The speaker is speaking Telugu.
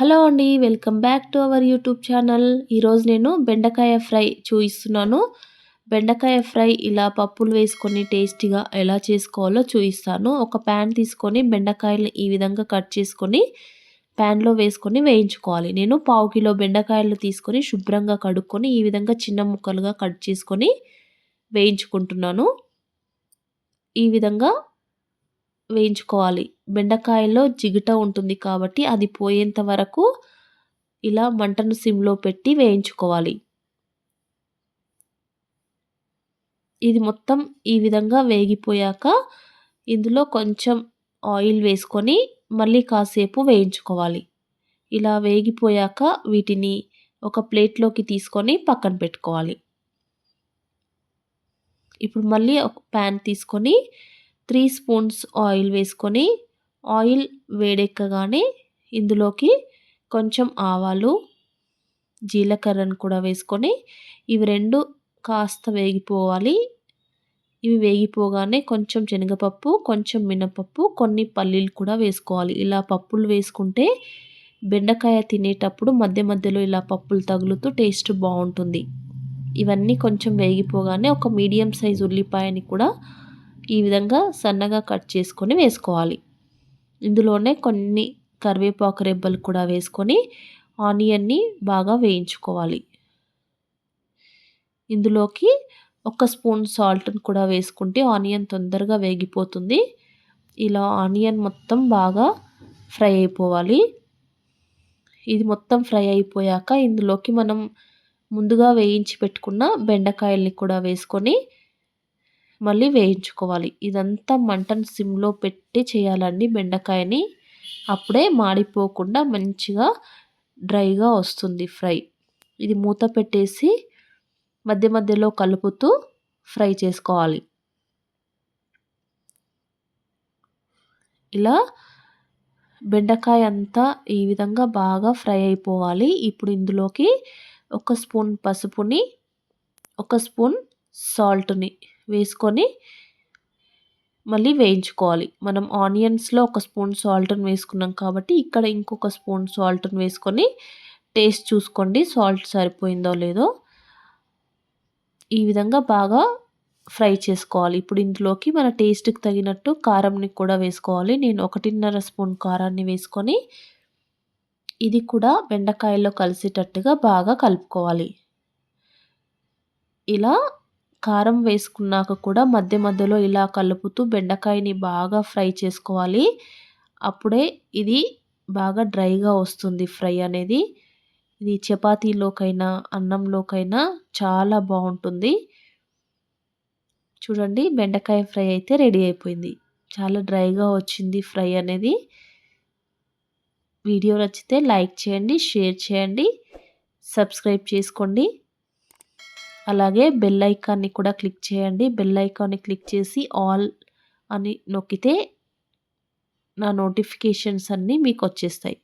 హలో అండి welcome back to our YouTube channel. ఈరోజు నేను బెండకాయ ఫ్రై చూపిస్తున్నాను బెండకాయ ఫ్రై ఇలా పప్పులు వేసుకొని టేస్టీగా ఎలా చేసుకోవాలో చూపిస్తాను ఒక ప్యాన్ తీసుకొని బెండకాయలు ఈ విధంగా కట్ చేసుకొని ప్యాన్లో వేసుకొని వేయించుకోవాలి. నేను పావు కిలో బెండకాయలు తీసుకొని శుభ్రంగా కడుక్కొని ఈ విధంగా చిన్న ముక్కలుగా కట్ చేసుకొని వేయించుకుంటున్నాను. ఈ విధంగా వేయించుకోవాలి. బెండకాయలో జిగుట ఉంటుంది కాబట్టి అది పోయేంత వరకు ఇలా మంటను సిమ్లో పెట్టి వేయించుకోవాలి. ఇది మొత్తం ఈ విధంగా వేగిపోయాక ఇందులో కొంచెం ఆయిల్ వేసుకొని మళ్ళీ కాసేపు వేయించుకోవాలి. ఇలా వేగిపోయాక వీటిని ఒక ప్లేట్లోకి తీసుకొని పక్కన పెట్టుకోవాలి. ఇప్పుడు మళ్ళీ ఒక ప్యాన్ తీసుకొని త్రీ స్పూన్స్ ఆయిల్ వేసుకొని ఆయిల్ వేడెక్కగానే ఇందులోకి కొంచెం ఆవాలు జీలకర్రను కూడా వేసుకొని ఇవి రెండు కాస్త వేగిపోవాలి. ఇవి వేగిపోగానే కొంచెం శనగపప్పు కొంచెం మినపప్పు కొన్ని పల్లీలు కూడా వేసుకోవాలి. ఇలా పప్పులు వేసుకుంటే బెండకాయ తినేటప్పుడు మధ్య మధ్యలో ఇలా పప్పులు తగులుతూ టేస్ట్ బాగుంటుంది. ఇవన్నీ కొంచెం వేగిపోగానే ఒక మీడియం సైజ్ ఉల్లిపాయని కూడా ఈ విధంగా సన్నగా కట్ చేసుకొని వేసుకోవాలి. ఇందులోనే కొన్ని కరివేపాకు రెబ్బలు కూడా వేసుకొని ఆనియన్ని బాగా వేయించుకోవాలి. ఇందులోకి ఒక స్పూన్ సాల్ట్ని కూడా వేసుకుంటే ఆనియన్ తొందరగా వేగిపోతుంది. ఇలా ఆనియన్ మొత్తం బాగా ఫ్రై అయిపోవాలి. ఇది మొత్తం ఫ్రై అయిపోయాక ఇందులోకి మనం ముందుగా వేయించి పెట్టుకున్న బెండకాయల్ని కూడా వేసుకొని మళ్ళీ వేయించుకోవాలి. ఇదంతా మంటను సిమ్లో పెట్టి చేయాలండి బెండకాయని. అప్పుడే మాడిపోకుండా మంచిగా డ్రైగా వస్తుంది ఫ్రై. ఇది మూత పెట్టేసి మధ్య మధ్యలో కలుపుతూ ఫ్రై చేసుకోవాలి. ఇలా బెండకాయ అంతా ఈ విధంగా బాగా ఫ్రై అయిపోవాలి. ఇప్పుడు ఇందులోకి ఒక స్పూన్ పసుపుని ఒక స్పూన్ సాల్ట్ని వేసుకొని మళ్ళీ వేయించుకోవాలి. మనం ఆనియన్స్లో ఒక స్పూన్ సాల్ట్ని వేసుకున్నాం కాబట్టి ఇక్కడ ఇంకొక స్పూన్ సాల్ట్ని వేసుకొని టేస్ట్ చూసుకోండి. సాల్ట్ సరిపోయిందో లేదో. ఈ విధంగా బాగా ఫ్రై చేసుకోవాలి. ఇప్పుడు ఇందులోకి మన టేస్ట్కి తగినట్టు కారంని కూడా వేసుకోవాలి. నేను ఒకటిన్నర స్పూన్ కారాన్ని వేసుకొని ఇది కూడా బెండకాయల్లో కలిసేటట్టుగా బాగా కలుపుకోవాలి. ఇలా కారం వేసుకున్నాక కూడా మధ్య మధ్యలో ఇలా కలుపుతూ బెండకాయని బాగా ఫ్రై చేసుకోవాలి. అప్పుడే ఇది బాగా డ్రైగా వస్తుంది ఫ్రై అనేది. ఇది చపాతీలోకైనా అన్నంలోకైనా చాలా బాగుంటుంది. చూడండి బెండకాయ ఫ్రై అయితే రెడీ అయిపోయింది. చాలా డ్రైగా వచ్చింది ఫ్రై అనేది. వీడియో నచ్చితే లైక్ చేయండి షేర్ చేయండి సబ్స్క్రైబ్ చేసుకోండి. అలాగే బెల్ ఐకాన్ని కూడా క్లిక్ చేయండి. బెల్ ఐకాన్ని క్లిక్ చేసి ఆల్ అని నొక్కితే నా నోటిఫికేషన్స్ అన్నీ మీకు వచ్చేస్తాయి.